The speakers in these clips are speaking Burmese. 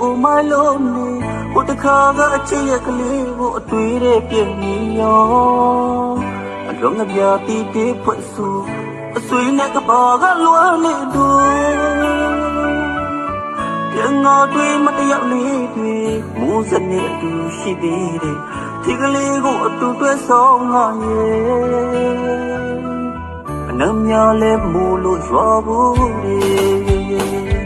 အိုမိုင်းလုံးနေဟိုတခါကအချစ်ရဲ့ကလေးကိုအတွေ့တဲ့ပြည့်နေရောအလုံးငပြတီးတီးဖွက်စုအဆွေနဲ့ကပါကလွမ်းနေတူပြန်ငါတွေ့မတယောက်လေးတွေမူးစနေအတူရှိသေးတယ်ဒီကလေးကိုအတူတွဲဆောင်ငါရဲ့အနမ်းများလဲမူလို့ရွာဘူးလေ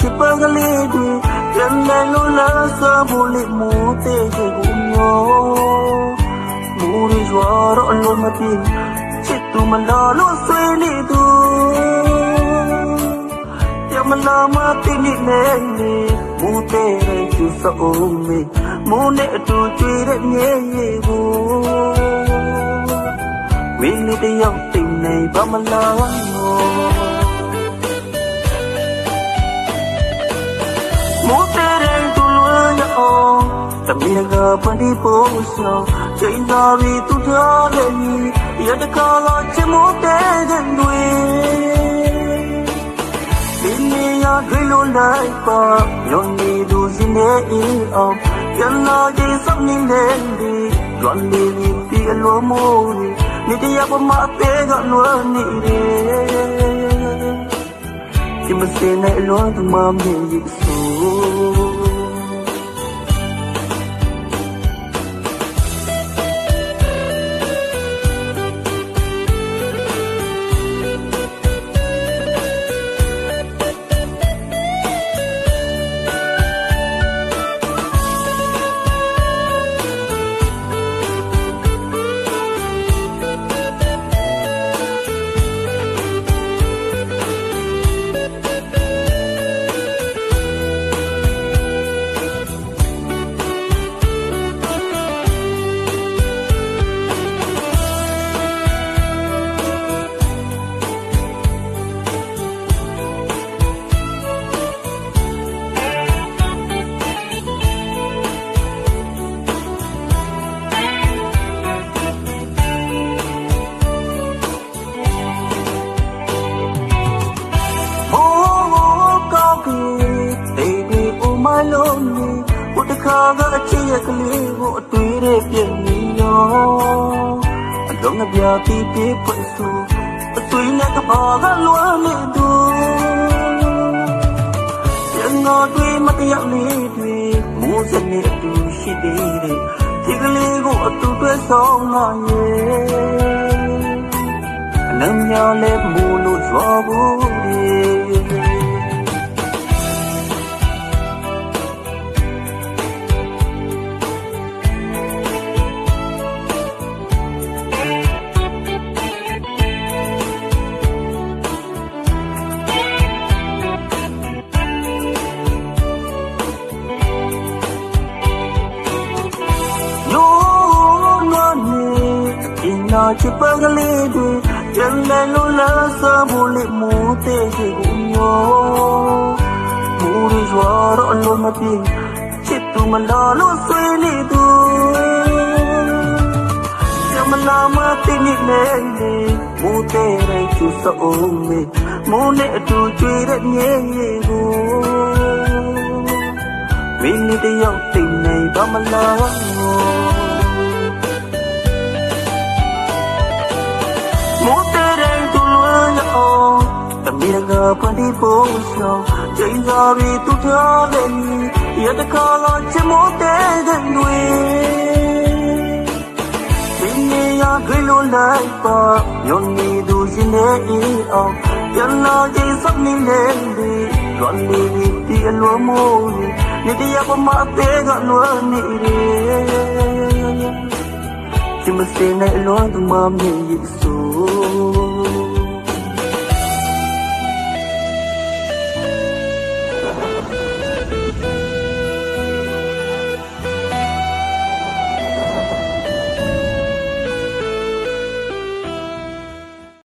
ချစ်ပကလေးတွေပြန်လဲလို့လာစားဖို့လေမူတဲ့ကိုမျိုးမူရရွာတော့အလုံးမပြေချစ်သူမလာလို့ဆွေးနေသူပြမလာမတင်နေနေမူတဲ့ကျူစောမေမူနဲ့အတူကြွေတဲ့မြေရီကိုမင်းလေးတယောက်တိမ်နေပါမလားနော် အောင်တမီးကပန်ဒီပို့ဆောင်ချိန်သာပြီးသူထားတဲ့ရတကားကချင်မိုးတဲ့တဲ့တွေဒီနေရတွေလို့လိုက်ပါညွန်နေသူစင်းနေအောင်ပြန်လာခြင်းစပ်နေတယ်ဒီလွန်နေ ကအချစ်ရဲ့ကလေးကိုအတွေ့တဲ့ပြည့်နေရောအလုံးငပြတီးပြေးဖွက်စုအသွေးနဲ့ကပါကလွမ်းနေသူပြန်ငါတွေ့မတယောက်လေးတွေမိုးစနေအတူရှိသေးတယ်ဒီကလေးကိုအတူတွဲဆောင်ငါရဲ့အနမ်းများလဲမူလို့ကြွားဘူး ဒီနာချစ်ပကလေးတွေပြန်လဲလို့လာစားဖို့လေမူတဲ့ကိုမျိုးမူရရွာတော့အလုံးမပြေချစ်သူမလာလို့ဆွေးနေသူကြမလာမတင်နေနေမူတဲ့ကျူစောမေမူနဲ့ တမီးကပန်ဒီပို့ဆောင်ချိန်သာပြီးသူထားတဲ့ရတကားကချင်မိုးတဲ့တဲ့တွေဒီနေရတွေလို့လိုက်ပါညွန်နေသူရှင်နေအောင်ပြန်လာခြင်းစပ်နေလေလွန်နေပြီအလိုမိုးနေတရားပမအသေးကလွ Música